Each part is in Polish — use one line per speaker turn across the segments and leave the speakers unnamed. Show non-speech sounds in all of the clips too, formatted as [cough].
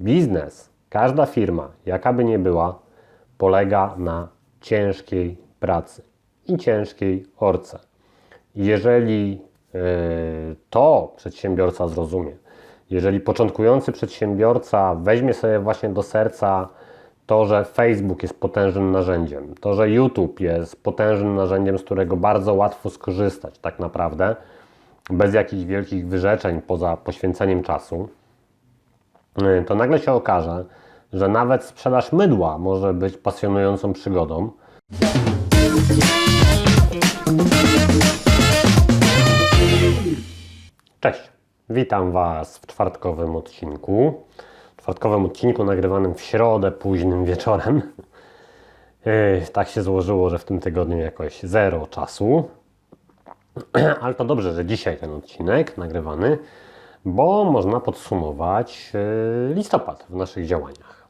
biznes, każda firma, jaka by nie była, polega na ciężkiej pracy i ciężkiej orce. Jeżeli e, to przedsiębiorca zrozumie, jeżeli początkujący przedsiębiorca weźmie sobie właśnie do serca to, że Facebook jest potężnym narzędziem, to, że YouTube jest potężnym narzędziem, z którego bardzo łatwo skorzystać tak naprawdę, bez jakichś wielkich wyrzeczeń poza poświęceniem czasu, to nagle się okaże, że nawet sprzedaż mydła może być pasjonującą przygodą. Cześć, witam Was w czwartkowym odcinku. Czwartkowym odcinku nagrywanym w środę późnym wieczorem. Yy, Tak się złożyło, że w tym tygodniu jakoś zero czasu. Ale to dobrze, że dzisiaj ten odcinek nagrywany, bo można podsumować yy, listopad w naszych działaniach.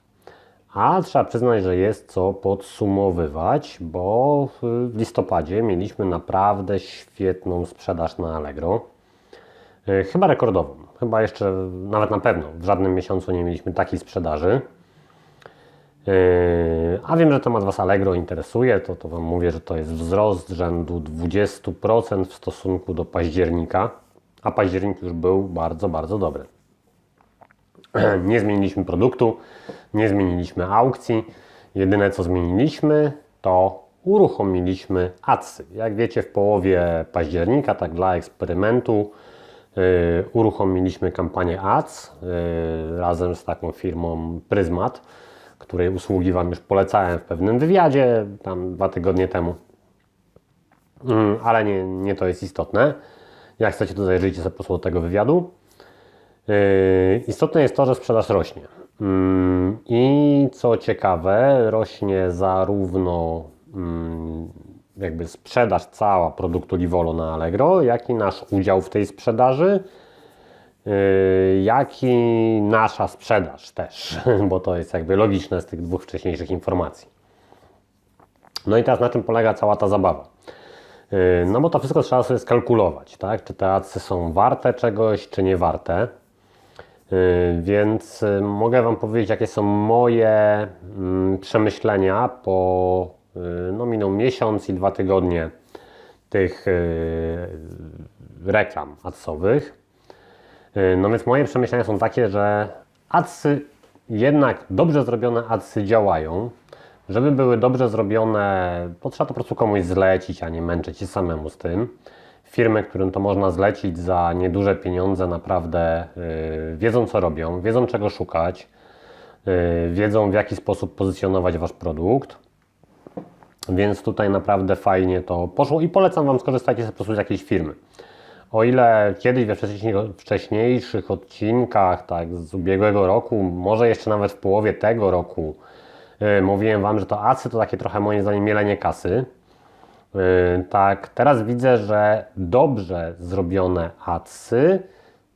A trzeba przyznać, że jest co podsumowywać, bo w listopadzie mieliśmy naprawdę świetną sprzedaż na Allegro. Yy, Chyba rekordową. Chyba jeszcze, nawet na pewno, w żadnym miesiącu nie mieliśmy takiej sprzedaży. Yy, A wiem, że temat Was Allegro interesuje, to, to Wam mówię, że to jest wzrost rzędu 20% w stosunku do października, a październik już był bardzo, bardzo dobry. [clears throat] Nie zmieniliśmy produktu, nie zmieniliśmy aukcji. Jedyne co zmieniliśmy to uruchomiliśmy adsy. Jak wiecie, w połowie października, tak dla eksperymentu, yy, uruchomiliśmy kampanię ads yy, razem z taką firmą Pryzmat, której usługi Wam już polecałem w pewnym wywiadzie tam dwa tygodnie temu. Mm, ale nie, nie to jest istotne. Jak chcecie, to zajrzyjcie sobie po tego wywiadu. Yy, istotne jest to, że sprzedaż rośnie. Mm, I co ciekawe, rośnie zarówno mm, jakby sprzedaż cała produktu Livolo na Allegro, jak i nasz udział w tej sprzedaży, yy, jak i nasza sprzedaż też, [laughs] bo to jest jakby logiczne z tych dwóch wcześniejszych informacji. No i teraz na czym polega cała ta zabawa? Yy, No bo to wszystko trzeba sobie skalkulować, tak? Czy te adsy są warte czegoś, czy nie warte. Yy, Więc yy, mogę Wam powiedzieć, jakie są moje mm, przemyślenia po no minął miesiąc i dwa tygodnie tych reklam adsowych. No więc moje przemyślenia są takie, że adsy, jednak dobrze zrobione adsy działają. Żeby były dobrze zrobione, to trzeba to po prostu komuś zlecić, a nie męczyć się samemu z tym. Firmy, którym to można zlecić za nieduże pieniądze, naprawdę yy, wiedzą co robią, wiedzą czego szukać, yy, wiedzą w jaki sposób pozycjonować Wasz produkt. Więc tutaj naprawdę fajnie to poszło i polecam Wam skorzystać po prostu z jakiejś firmy. O ile kiedyś we wcześniej- wcześniejszych odcinkach, tak z ubiegłego roku, może jeszcze nawet w połowie tego roku, mówiłem Wam, że to ACY to takie trochę moim zdaniem mielenie kasy. Yy, Tak, teraz widzę, że dobrze zrobione adsy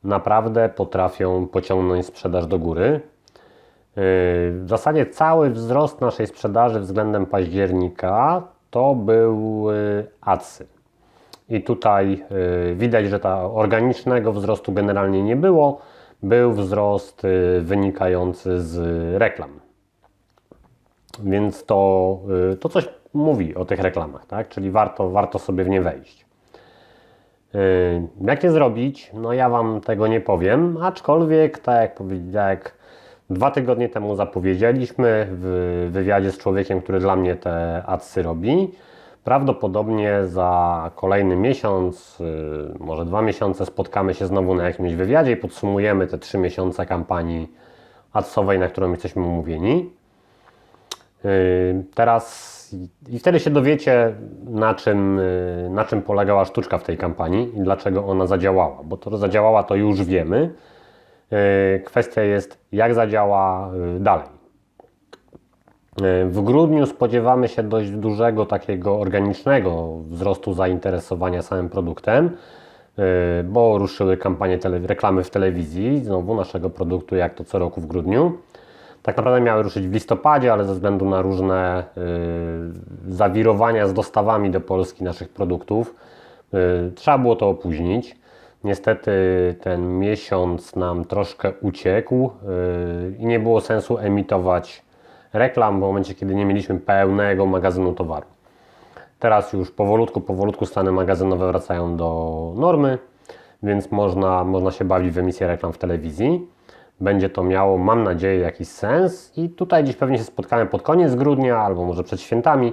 naprawdę potrafią pociągnąć sprzedaż do góry. Yy, W zasadzie cały wzrost naszej sprzedaży względem października to były adsy. I tutaj widać, że ta organicznego wzrostu generalnie nie było. Był wzrost wynikający z reklam. Więc to, y, to coś mówi o tych reklamach, tak? Czyli warto, warto sobie w nie wejść. Y, Jak nie zrobić? No ja Wam tego nie powiem, aczkolwiek tak jak, powie- jak dwa tygodnie temu zapowiedzieliśmy w wywiadzie z człowiekiem, który dla mnie te adsy robi, prawdopodobnie za kolejny miesiąc, y, może dwa miesiące spotkamy się znowu na jakimś wywiadzie i podsumujemy te trzy miesiące kampanii adsowej, na którą jesteśmy umówieni. Yy, Teraz i wtedy się dowiecie, na czym, yy, na czym polegała sztuczka w tej kampanii i dlaczego ona zadziałała. Bo to, że zadziałała, to już wiemy. Yy, Kwestia jest, jak zadziała dalej. W grudniu spodziewamy się dość dużego takiego organicznego wzrostu zainteresowania samym produktem, bo ruszyły kampanie tele- reklamy w telewizji, znowu naszego produktu, jak to co roku w grudniu. Tak naprawdę miały ruszyć w listopadzie, ale ze względu na różne y, zawirowania z dostawami do Polski naszych produktów, y, trzeba było to opóźnić. Niestety ten miesiąc nam troszkę uciekł yy, i nie było sensu emitować reklam w momencie, kiedy nie mieliśmy pełnego magazynu towaru. Teraz już powolutku, powolutku stany magazynowe wracają do normy, więc można, można się bawić w emisję reklam w telewizji. Będzie to miało, mam nadzieję, jakiś sens i tutaj dziś pewnie się spotkamy pod koniec grudnia albo może przed świętami.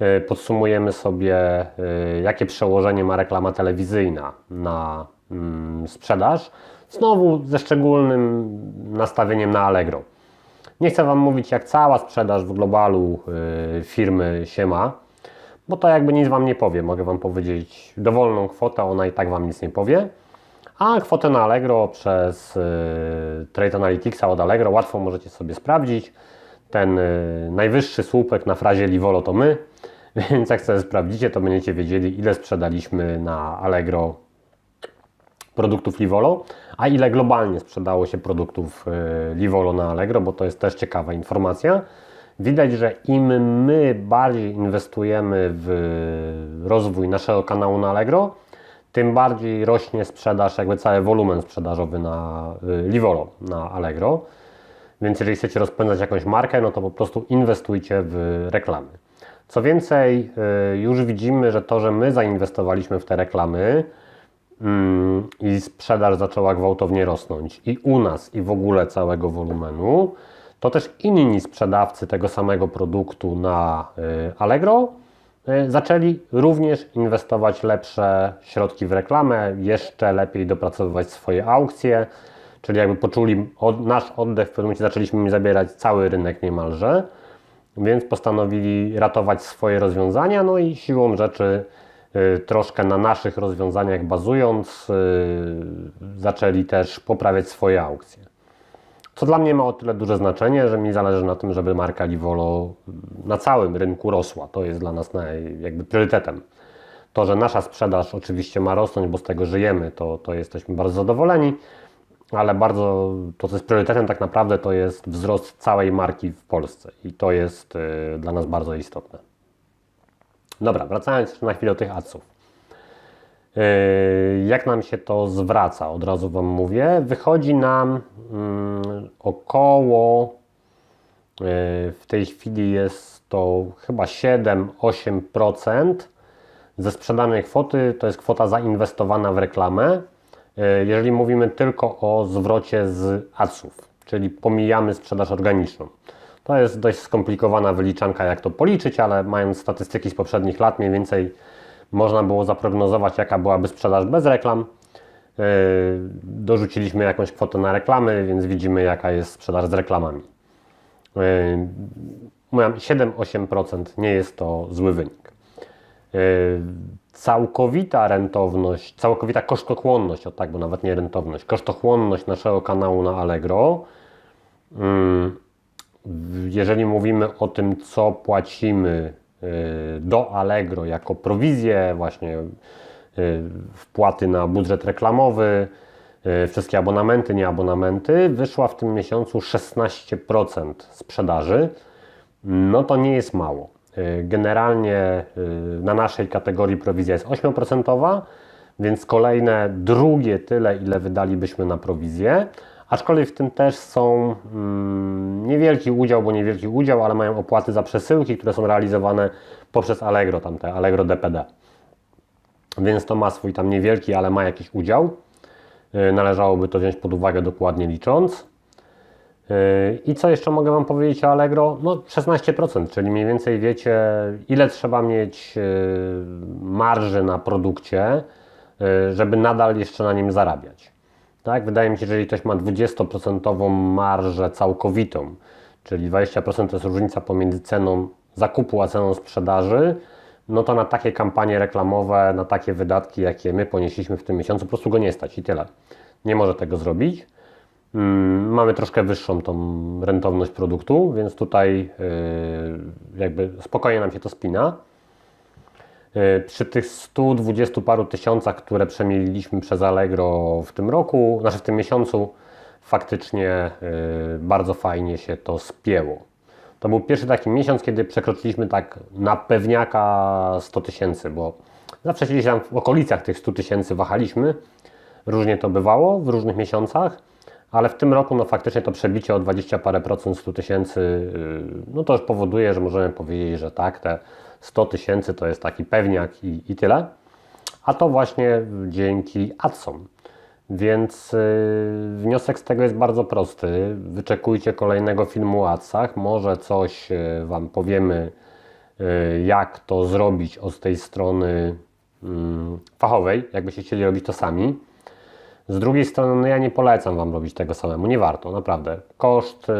Yy, Podsumujemy sobie, yy, jakie przełożenie ma reklama telewizyjna na mm, sprzedaż. Znowu ze szczególnym nastawieniem na Allegro. Nie chcę Wam mówić, jak cała sprzedaż w globalu yy, firmy się ma, bo to jakby nic Wam nie powie. Mogę Wam powiedzieć dowolną kwotę, ona i tak Wam nic nie powie. A kwotę na Allegro przez yy, Trade Analyticsa od Allegro łatwo możecie sobie sprawdzić. Ten yy, najwyższy słupek na frazie Livolo to my, [laughs] więc jak sobie sprawdzicie, to będziecie wiedzieli, ile sprzedaliśmy na Allegro produktów Livolo, a ile globalnie sprzedało się produktów y, Livolo na Allegro, bo to jest też ciekawa informacja. Widać, że im my bardziej inwestujemy w rozwój naszego kanału na Allegro, tym bardziej rośnie sprzedaż, jakby cały wolumen sprzedażowy na y, Livolo, na Allegro. Więc jeżeli chcecie rozpędzać jakąś markę, no to po prostu inwestujcie w reklamy. Co więcej, y, już widzimy, że to, że my zainwestowaliśmy w te reklamy, Mm, i sprzedaż zaczęła gwałtownie rosnąć i u nas, i w ogóle całego wolumenu, to też inni sprzedawcy tego samego produktu na y, Allegro zaczęli również inwestować lepsze środki w reklamę, jeszcze lepiej dopracowywać swoje aukcje, czyli jakby poczuli od, nasz oddech, w pewnym momencie zaczęliśmy im zabierać cały rynek niemalże, więc postanowili ratować swoje rozwiązania, no i siłą rzeczy y, troszkę na naszych rozwiązaniach bazując, y, zaczęli też poprawiać swoje aukcje. Co dla mnie ma o tyle duże znaczenie, że mi zależy na tym, żeby marka Livolo na całym rynku rosła. To jest dla nas naj, jakby priorytetem. To, że nasza sprzedaż oczywiście ma rosnąć, bo z tego żyjemy, to, to jesteśmy bardzo zadowoleni, ale bardzo to, co jest priorytetem tak naprawdę, to jest wzrost całej marki w Polsce i to jest y, dla nas bardzo istotne. Dobra, wracając na chwilę do tych adsów. Yy, Jak nam się to zwraca? Od razu Wam mówię. Wychodzi nam mm, około, yy, w tej chwili jest to chyba 7-8% ze sprzedanej kwoty, to jest kwota zainwestowana w reklamę. Yy, Jeżeli mówimy tylko o zwrocie z adsów, czyli pomijamy sprzedaż organiczną. To jest dość skomplikowana wyliczanka, jak to policzyć, ale mając statystyki z poprzednich lat, mniej więcej można było zaprognozować, jaka byłaby sprzedaż bez reklam. Yy, Dorzuciliśmy jakąś kwotę na reklamy, więc widzimy, jaka jest sprzedaż z reklamami. Yy, Mówiłem, 7-8% nie jest to zły wynik. Yy, Całkowita rentowność, całkowita kosztochłonność, o tak, bo nawet nie rentowność, kosztochłonność naszego kanału na Allegro, jeżeli mówimy o tym, co płacimy do Allegro jako prowizję, właśnie y, wpłaty na budżet reklamowy, y, wszystkie abonamenty, nieabonamenty, wyszła w tym miesiącu 16% sprzedaży. No to nie jest mało. Y, Generalnie y, na naszej kategorii prowizja jest 8%, więc kolejne drugie tyle, ile wydalibyśmy na prowizję. Aczkolwiek w tym też są mm, niewielki udział, bo niewielki udział, ale mają opłaty za przesyłki, które są realizowane poprzez Allegro, tamte Allegro DPD. Więc to ma swój tam niewielki, ale ma jakiś udział. Y, Należałoby to wziąć pod uwagę dokładnie licząc. Yy, I co jeszcze mogę Wam powiedzieć o Allegro? No 16%, czyli mniej więcej wiecie, ile trzeba mieć yy, marży na produkcie, żeby nadal jeszcze na nim zarabiać. Tak? Wydaje mi się, że jeżeli ktoś ma 20% marżę całkowitą, czyli 20% to jest różnica pomiędzy ceną zakupu a ceną sprzedaży, no to na takie kampanie reklamowe, na takie wydatki, jakie my ponieśliśmy w tym miesiącu, po prostu go nie stać i tyle. Nie może tego zrobić. Mm, Mamy troszkę wyższą tą rentowność produktu, więc tutaj yy, jakby spokojnie nam się to spina. Yy, Przy tych 120 paru tysiącach, które przemieliliśmy przez Allegro w tym roku, znaczy w tym miesiącu, faktycznie yy, bardzo fajnie się to spięło. To był pierwszy taki miesiąc, kiedy przekroczyliśmy tak na pewniaka 100 tysięcy, bo zawsze gdzieś tam w okolicach tych 100 tysięcy wahaliśmy, Różnie to bywało w różnych miesiącach, ale w tym roku no faktycznie to przebicie o 20 parę procent 100 tysięcy, yy, no to już powoduje, że możemy powiedzieć, że tak, te 100 tysięcy to jest taki pewniak i, i tyle. A to właśnie dzięki adsom. Więc yy, wniosek z tego jest bardzo prosty. Wyczekujcie kolejnego filmu o adsach. Może coś yy, Wam powiemy, yy, jak to zrobić od tej strony mm, fachowej, jakbyście chcieli robić to sami. Z drugiej strony, no ja nie polecam Wam robić tego samemu, nie warto, naprawdę. Koszt y,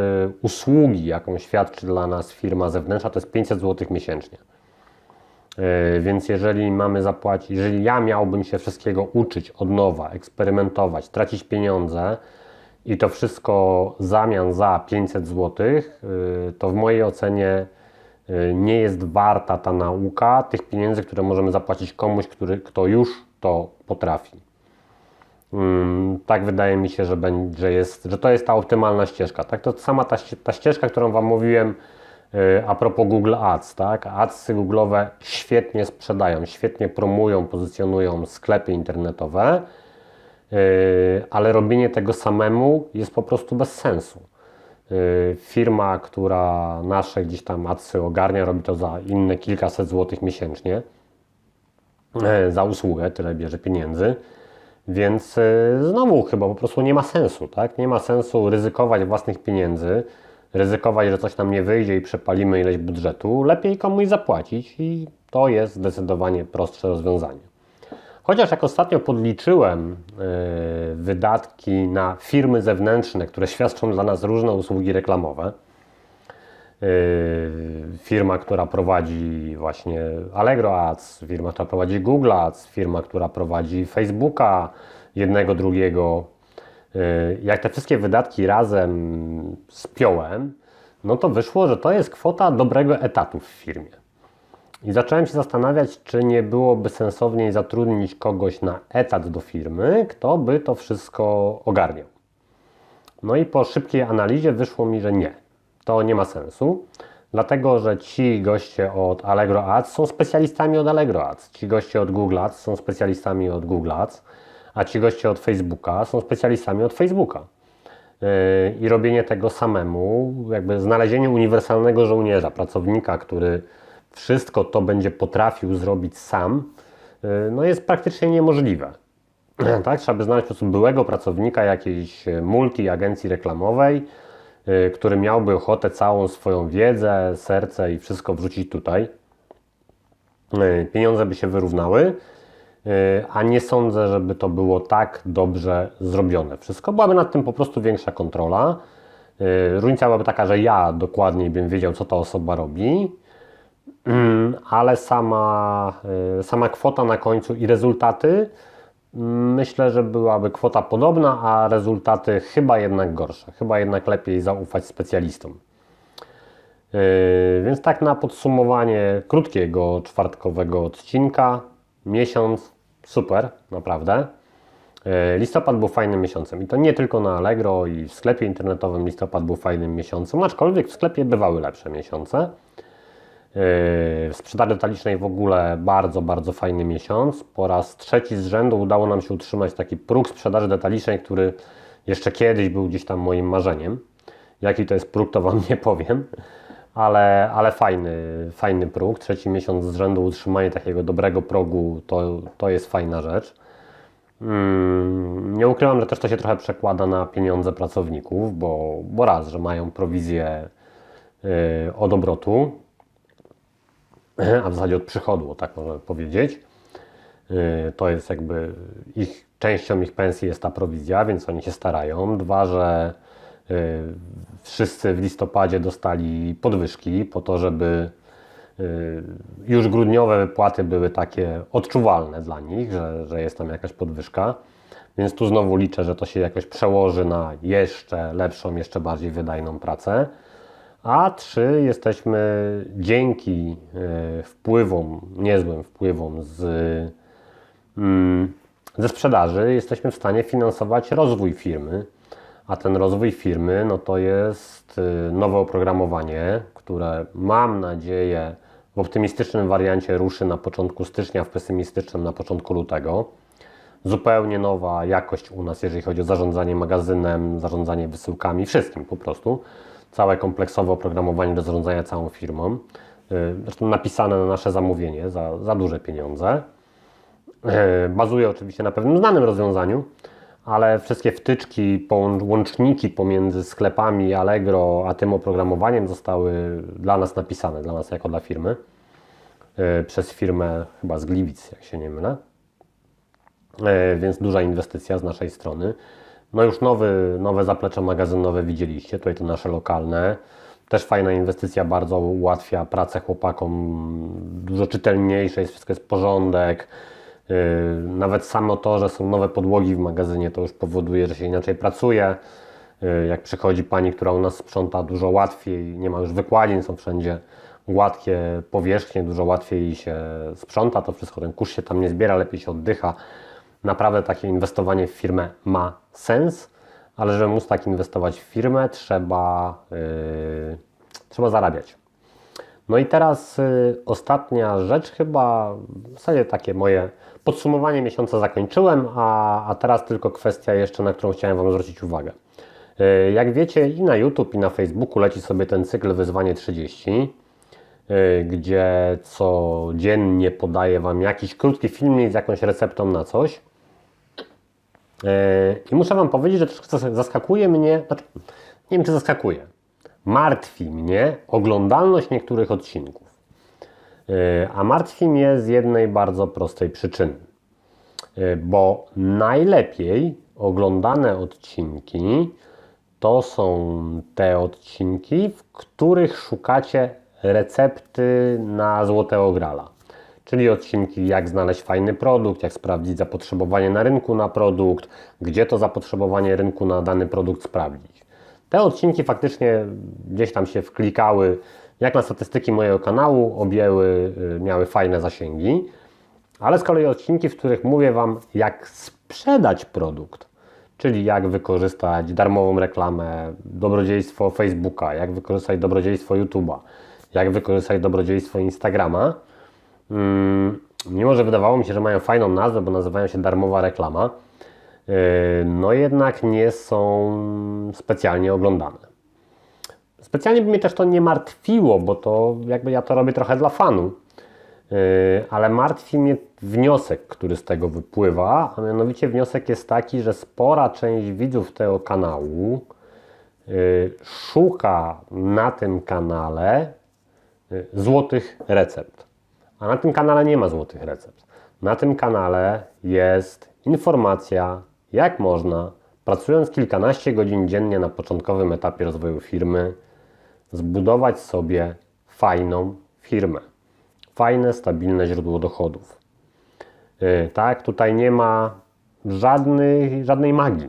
usługi, jaką świadczy dla nas firma zewnętrzna, to jest 500 zł miesięcznie. Y, więc jeżeli mamy zapłacić, jeżeli ja miałbym się wszystkiego uczyć od nowa, eksperymentować, tracić pieniądze i to wszystko zamian za 500 zł, y, to w mojej ocenie y, nie jest warta ta nauka tych pieniędzy, które możemy zapłacić komuś, który, kto już to potrafi. Mm, tak wydaje mi się, że, będzie, jest, że to jest ta optymalna ścieżka. Tak? To sama ta, ta ścieżka, którą Wam mówiłem a propos Google Ads. Tak? Adsy Google'owe świetnie sprzedają, świetnie promują, pozycjonują sklepy internetowe, y, ale robienie tego samemu jest po prostu bez sensu. Y, Firma, która nasze gdzieś tam adsy ogarnia, robi to za inne kilkaset złotych miesięcznie e, za usługę, tyle bierze pieniędzy. Więc znowu chyba po prostu nie ma sensu, tak? Nie ma sensu ryzykować własnych pieniędzy, ryzykować, że coś nam nie wyjdzie i przepalimy ileś budżetu. Lepiej komuś zapłacić i to jest zdecydowanie prostsze rozwiązanie. Chociaż jak ostatnio podliczyłem y, wydatki na firmy zewnętrzne, które świadczą dla nas różne usługi reklamowe, Yy, firma, która prowadzi właśnie Allegro Ads, firma, która prowadzi Google Ads, firma, która prowadzi Facebooka, jednego, drugiego. Yy, Jak te wszystkie wydatki razem spiąłem, no to wyszło, że to jest kwota dobrego etatu w firmie. I zacząłem się zastanawiać, czy nie byłoby sensowniej zatrudnić kogoś na etat do firmy, kto by to wszystko ogarniał. No i po szybkiej analizie wyszło mi, że nie. To nie ma sensu, dlatego że ci goście od Allegro Ads są specjalistami od Allegro Ads, ci goście od Google Ads są specjalistami od Google Ads, a ci goście od Facebooka są specjalistami od Facebooka. Yy, I robienie tego samemu, jakby znalezienie uniwersalnego żołnierza, pracownika, który wszystko to będzie potrafił zrobić sam, yy, no jest praktycznie niemożliwe. [clears throat] Tak, trzeba by znaleźć po prostu byłego pracownika jakiejś multi agencji reklamowej, y, który miałby ochotę całą swoją wiedzę, serce i wszystko wrzucić tutaj. Pieniądze by się wyrównały, a nie sądzę, żeby to było tak dobrze zrobione. Wszystko byłaby nad tym po prostu większa kontrola. Y, Różnica byłaby taka, że ja dokładniej bym wiedział, co ta osoba robi, Mm, ale sama, y, sama kwota na końcu i rezultaty mm, myślę, że byłaby kwota podobna, a rezultaty chyba jednak gorsze. Chyba jednak lepiej zaufać specjalistom. Yy, Więc tak na podsumowanie krótkiego czwartkowego odcinka, miesiąc super, naprawdę. Yy, Listopad był fajnym miesiącem i to nie tylko na Allegro i w sklepie internetowym listopad był fajnym miesiącem, aczkolwiek w sklepie bywały lepsze miesiące. Yy, W sprzedaży detalicznej w ogóle bardzo, bardzo fajny miesiąc. Po raz trzeci z rzędu udało nam się utrzymać taki próg sprzedaży detalicznej, który jeszcze kiedyś był gdzieś tam moim marzeniem. Jaki to jest próg, to Wam [laughs] nie powiem, ale, ale fajny, fajny próg. Trzeci miesiąc z rzędu utrzymanie takiego dobrego progu to, to jest fajna rzecz. Mm, Nie ukrywam, że też to się trochę przekłada na pieniądze pracowników, bo, bo raz, że mają prowizję yy, od obrotu, a w zasadzie od przychodu, tak można powiedzieć. Yy, To jest jakby ich częścią ich pensji jest ta prowizja, więc oni się starają. Dwa, że wszyscy w listopadzie dostali podwyżki po to, żeby yy, już grudniowe wypłaty były takie odczuwalne dla nich, że, że jest tam jakaś podwyżka. Więc tu znowu liczę, że to się jakoś przełoży na jeszcze lepszą, jeszcze bardziej wydajną pracę. A trzy, jesteśmy dzięki e, wpływom, niezłym wpływom z, mm, ze sprzedaży, jesteśmy w stanie finansować rozwój firmy. A ten rozwój firmy, no to jest e, nowe oprogramowanie, które mam nadzieję w optymistycznym wariancie ruszy na początku stycznia, w pesymistycznym na początku lutego. zupełnie nowa jakość u nas, jeżeli chodzi o zarządzanie magazynem, zarządzanie wysyłkami, wszystkim po prostu. Całe kompleksowe oprogramowanie do zarządzania całą firmą. Y, Zresztą napisane na nasze zamówienie za, za duże pieniądze. E, Bazuje oczywiście na pewnym znanym rozwiązaniu, ale wszystkie wtyczki, łączniki pomiędzy sklepami Allegro a tym oprogramowaniem zostały dla nas napisane, dla nas jako dla firmy, e, przez firmę chyba z Gliwic, jak się nie mylę. E, Więc duża inwestycja z naszej strony. No już nowy, nowe zaplecze magazynowe widzieliście, tutaj to nasze lokalne. Też fajna inwestycja, bardzo ułatwia pracę chłopakom, dużo czytelniejsze jest, wszystko jest porządek. Yy, Nawet samo to, że są nowe podłogi w magazynie, to już powoduje, że się inaczej pracuje. Yy, Jak przychodzi pani, która u nas sprząta, dużo łatwiej, nie ma już wykładzin, są wszędzie gładkie powierzchnie, dużo łatwiej się sprząta to wszystko, ten kurz się tam nie zbiera, lepiej się oddycha. Naprawdę takie inwestowanie w firmę ma sens, ale żeby móc tak inwestować w firmę, trzeba, yy, trzeba zarabiać. No i teraz y, ostatnia rzecz, chyba w zasadzie takie moje podsumowanie miesiąca zakończyłem, a, a teraz tylko kwestia jeszcze, na którą chciałem Wam zwrócić uwagę. Y, jak wiecie, i na YouTube, i na Facebooku leci sobie ten cykl Wyzwanie 30, y, gdzie codziennie podaję Wam jakiś krótki filmik z jakąś receptą na coś. I muszę Wam powiedzieć, że troszkę zas- zaskakuje mnie, znaczy, nie wiem czy zaskakuje, martwi mnie oglądalność niektórych odcinków. Yy, A martwi mnie z jednej bardzo prostej przyczyny. Yy, Bo najlepiej oglądane odcinki to są te odcinki, w których szukacie recepty na złotego grala. Czyli odcinki jak znaleźć fajny produkt, jak sprawdzić zapotrzebowanie na rynku na produkt, gdzie to zapotrzebowanie rynku na dany produkt sprawdzić. Te odcinki faktycznie gdzieś tam się wklikały, jak na statystyki mojego kanału, objęły, y, miały fajne zasięgi, ale z kolei odcinki, w których mówię Wam, jak sprzedać produkt, czyli jak wykorzystać darmową reklamę, dobrodziejstwo Facebooka, jak wykorzystać dobrodziejstwo YouTube'a, jak wykorzystać dobrodziejstwo Instagrama, Mm, mimo że wydawało mi się, że mają fajną nazwę, bo nazywają się darmowa reklama, no jednak nie są specjalnie oglądane. Specjalnie by mnie też to nie martwiło, bo to jakby ja to robię trochę dla fanu, yy, ale martwi mnie wniosek, który z tego wypływa, a mianowicie wniosek jest taki, że spora część widzów tego kanału yy, szuka na tym kanale złotych recept. A na tym kanale nie ma złotych recept. Na tym kanale jest informacja, jak można, pracując kilkanaście godzin dziennie na początkowym etapie rozwoju firmy, zbudować sobie fajną firmę. Fajne, stabilne źródło dochodów. Yy, tak, tutaj nie ma żadnej, żadnej magii,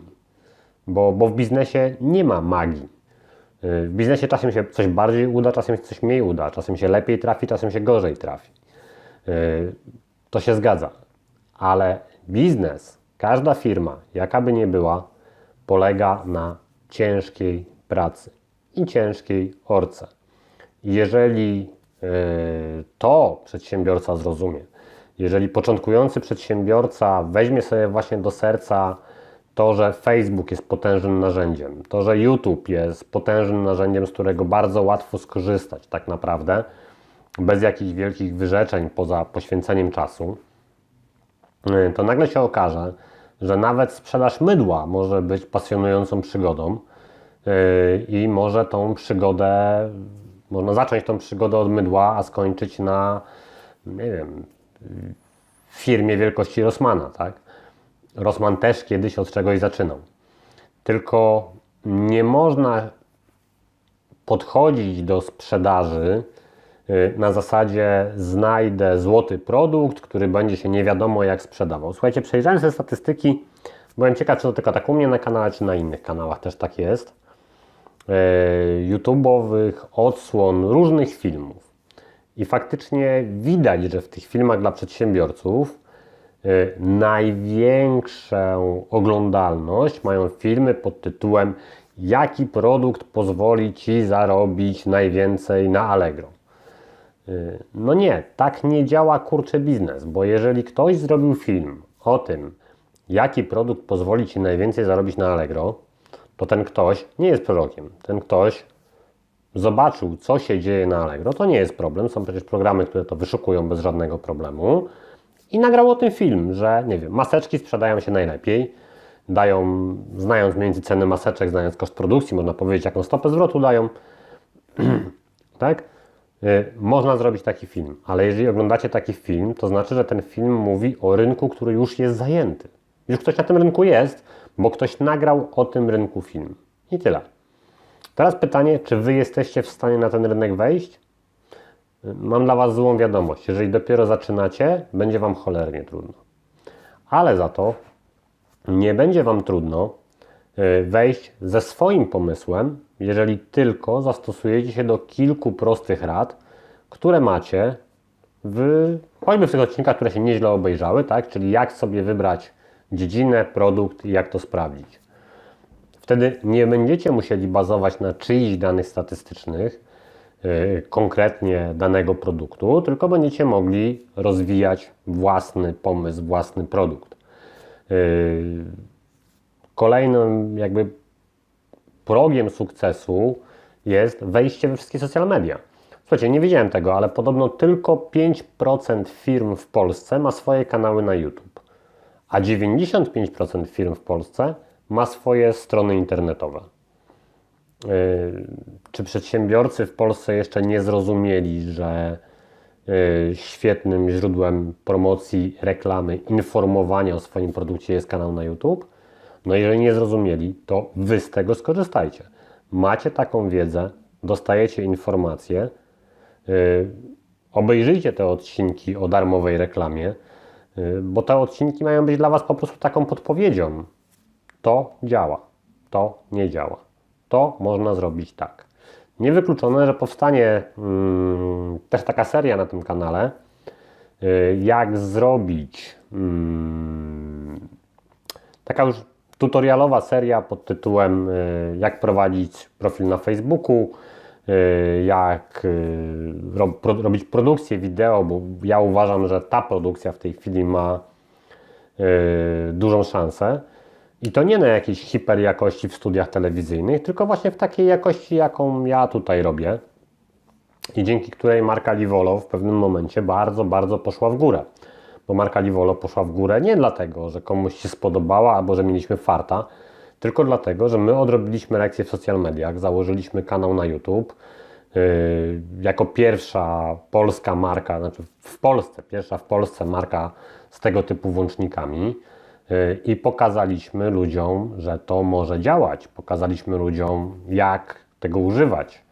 bo, bo w biznesie nie ma magii. Yy, W biznesie czasem się coś bardziej uda, czasem się coś mniej uda, czasem się lepiej trafi, czasem się gorzej trafi. Yy, To się zgadza. Ale biznes, każda firma, jaka by nie była, polega na ciężkiej pracy i ciężkiej orce. Jeżeli yy, to przedsiębiorca zrozumie, jeżeli początkujący przedsiębiorca weźmie sobie właśnie do serca to, że Facebook jest potężnym narzędziem, to, że YouTube jest potężnym narzędziem, z którego bardzo łatwo skorzystać tak naprawdę, bez jakichś wielkich wyrzeczeń poza poświęceniem czasu, yy, to nagle się okaże, że nawet sprzedaż mydła może być pasjonującą przygodą yy, i może tą przygodę, można zacząć tą przygodę od mydła, a skończyć na, nie wiem, firmie wielkości Rossmana, tak? Rossmann też kiedyś od czegoś zaczynał. Tylko nie można podchodzić do sprzedaży na zasadzie znajdę złoty produkt, który będzie się nie wiadomo jak sprzedawał. Słuchajcie, przejrzałem sobie statystyki, byłem ciekaw, czy to tylko tak u mnie na kanale, czy na innych kanałach też tak jest. Y, YouTube'owych odsłon różnych filmów. I faktycznie widać, że w tych filmach dla przedsiębiorców y, największą oglądalność mają filmy pod tytułem Jaki produkt pozwoli Ci zarobić najwięcej na Allegro? Y, No nie, tak nie działa kurczę biznes, bo jeżeli ktoś zrobił film o tym, jaki produkt pozwoli Ci najwięcej zarobić na Allegro, to ten ktoś nie jest prorokiem. Ten ktoś zobaczył, co się dzieje na Allegro, to nie jest problem. Są przecież programy, które to wyszukują bez żadnego problemu. I nagrał o tym film, że nie wiem, maseczki sprzedają się najlepiej. Dają, znając więcej ceny maseczek, znając koszt produkcji, można powiedzieć, jaką stopę zwrotu dają. [clears throat] tak? Y, Można zrobić taki film, ale jeżeli oglądacie taki film, to znaczy, że ten film mówi o rynku, który już jest zajęty. Już ktoś na tym rynku jest, bo ktoś nagrał o tym rynku film. I tyle. Teraz pytanie, czy Wy jesteście w stanie na ten rynek wejść? Y, Mam dla Was złą wiadomość. Jeżeli dopiero zaczynacie, będzie Wam cholernie trudno. Ale za to nie będzie Wam trudno y, wejść ze swoim pomysłem, jeżeli tylko zastosujecie się do kilku prostych rad, które macie w, choćby w tych odcinkach, które się nieźle obejrzały, tak? czyli jak sobie wybrać dziedzinę, produkt i jak to sprawdzić. Wtedy nie będziecie musieli bazować na czyichś danych statystycznych, yy, konkretnie danego produktu, tylko będziecie mogli rozwijać własny pomysł, własny produkt. Yy, Kolejnym jakby progiem sukcesu jest wejście we wszystkie social media. Słuchajcie, nie wiedziałem tego, ale podobno tylko 5% firm w Polsce ma swoje kanały na YouTube, a 95% firm w Polsce ma swoje strony internetowe. Yy, Czy przedsiębiorcy w Polsce jeszcze nie zrozumieli, że yy, świetnym źródłem promocji, reklamy, informowania o swoim produkcie jest kanał na YouTube? No jeżeli nie zrozumieli, to Wy z tego skorzystajcie. Macie taką wiedzę, dostajecie informacje, yy, obejrzyjcie te odcinki o darmowej reklamie, yy, bo te odcinki mają być dla Was po prostu taką podpowiedzią. To działa, to nie działa. To można zrobić tak. Niewykluczone, że powstanie mm, też taka seria na tym kanale, yy, jak zrobić mm, taka już tutorialowa seria pod tytułem y, jak prowadzić profil na Facebooku, y, jak y, robić produkcję wideo, bo ja uważam, że ta produkcja w tej chwili ma dużą szansę. I to nie na jakiejś hiper jakości w studiach telewizyjnych, tylko właśnie w takiej jakości, jaką ja tutaj robię. I dzięki której marka Livolo w pewnym momencie bardzo, bardzo poszła w górę bo marka Livolo poszła w górę nie dlatego, że komuś się spodobała albo że mieliśmy farta, tylko dlatego, że my odrobiliśmy lekcje w social mediach, założyliśmy kanał na YouTube. Yy, jako pierwsza polska marka, znaczy w Polsce, pierwsza w Polsce marka z tego typu włącznikami yy, i pokazaliśmy ludziom, że to może działać. Pokazaliśmy ludziom, jak tego używać.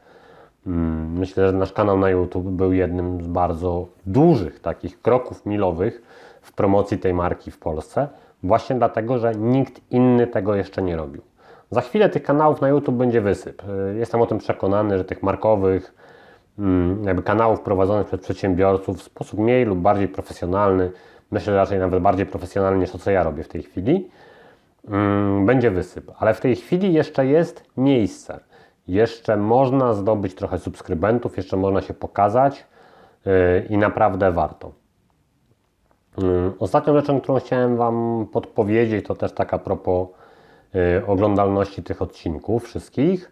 Mm, Myślę, że nasz kanał na YouTube był jednym z bardzo dużych takich kroków milowych w promocji tej marki w Polsce, właśnie dlatego, że nikt inny tego jeszcze nie robił. Za chwilę tych kanałów na YouTube będzie wysyp. Y, Jestem o tym przekonany, że tych markowych, mm, jakby kanałów prowadzonych przez przedsiębiorców w sposób mniej lub bardziej profesjonalny, myślę, że raczej nawet bardziej profesjonalny niż to, co ja robię w tej chwili, mm, będzie wysyp. Ale w tej chwili jeszcze jest miejsce jeszcze można zdobyć trochę subskrybentów, jeszcze można się pokazać yy, i naprawdę warto. Yy, Ostatnią rzeczą, którą chciałem Wam podpowiedzieć, to też taka propos yy, oglądalności tych odcinków wszystkich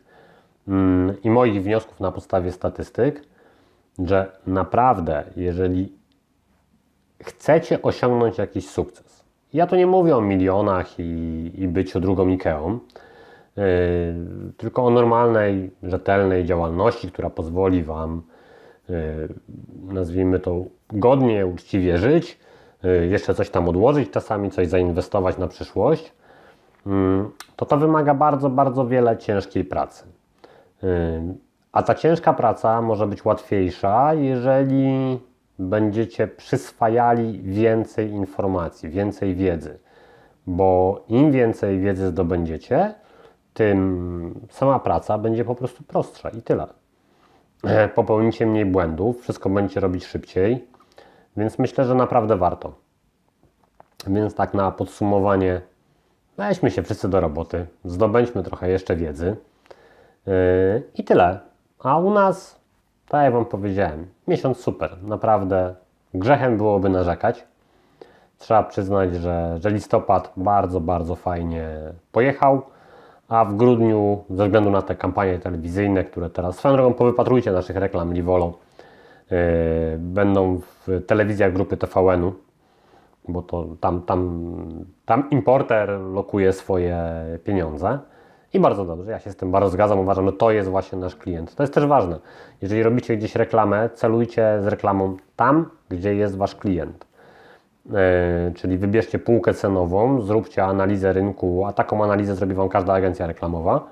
i moich wniosków na podstawie statystyk, że naprawdę, jeżeli chcecie osiągnąć jakiś sukces, ja tu nie mówię o milionach i, i byciu drugą Ikeą, tylko o normalnej, rzetelnej działalności, która pozwoli Wam, yy, nazwijmy to, godnie, uczciwie żyć, yy, jeszcze coś tam odłożyć, czasami coś zainwestować na przyszłość, yy, to to wymaga bardzo, bardzo wiele ciężkiej pracy. Yy, A ta ciężka praca może być łatwiejsza, jeżeli będziecie przyswajali więcej informacji, więcej wiedzy. Bo im więcej wiedzy zdobędziecie, tym sama praca będzie po prostu prostsza i tyle. E, Popełnicie mniej błędów, wszystko będziecie robić szybciej, więc myślę, że naprawdę warto. Więc tak na podsumowanie, weźmy się wszyscy do roboty, zdobędźmy trochę jeszcze wiedzy Yy, i tyle. A u nas, tak jak Wam powiedziałem, miesiąc super, naprawdę grzechem byłoby narzekać. trzeba przyznać, że, że listopad bardzo, bardzo fajnie pojechał, a w grudniu, ze względu na te kampanie telewizyjne, które teraz swoją drogą powypatrujcie naszych reklam Livolo, yy, będą w telewizjach grupy TVN-u, bo to tam, tam, tam importer lokuje swoje pieniądze. I bardzo dobrze, ja się z tym bardzo zgadzam, uważam, że to jest właśnie nasz klient. To jest też ważne. Jeżeli robicie gdzieś reklamę, celujcie z reklamą tam, gdzie jest wasz klient. Yy, czyli wybierzcie półkę cenową, zróbcie analizę rynku, a taką analizę zrobi Wam każda agencja reklamowa.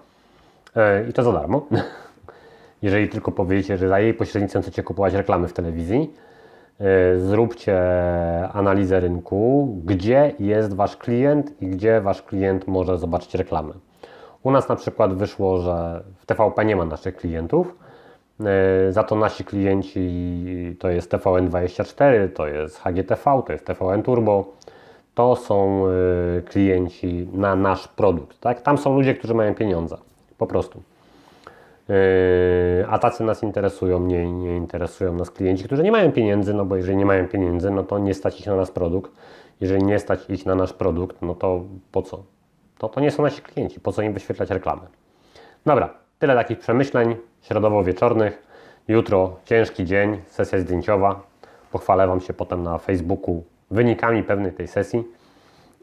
Yy, I to za darmo. [laughs] Jeżeli tylko powiecie, że za jej pośrednictwem chcecie kupować reklamy w telewizji, yy, zróbcie analizę rynku, gdzie jest Wasz klient i gdzie Wasz klient może zobaczyć reklamę. U nas na przykład wyszło, że w TVP nie ma naszych klientów, za to nasi klienci to jest TVN24, to jest HGTV, to jest TVN Turbo. To są yy, klienci na nasz produkt. Tak? Tam są ludzie, którzy mają pieniądze. Po prostu. Yy, A tacy nas interesują, nie, nie interesują nas klienci, którzy nie mają pieniędzy, no bo jeżeli nie mają pieniędzy, no to nie stać ich na nasz produkt. Jeżeli nie stać ich na nasz produkt, no to po co? To, to nie są nasi klienci, po co im wyświetlać reklamy? Dobra, tyle takich przemyśleń środowo-wieczornych. Jutro ciężki dzień, sesja zdjęciowa. Pochwalę Wam się potem na Facebooku wynikami pewnej tej sesji.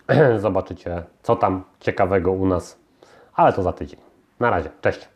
[clears throat] Zobaczycie, co tam ciekawego u nas, ale to za tydzień. Na razie, cześć.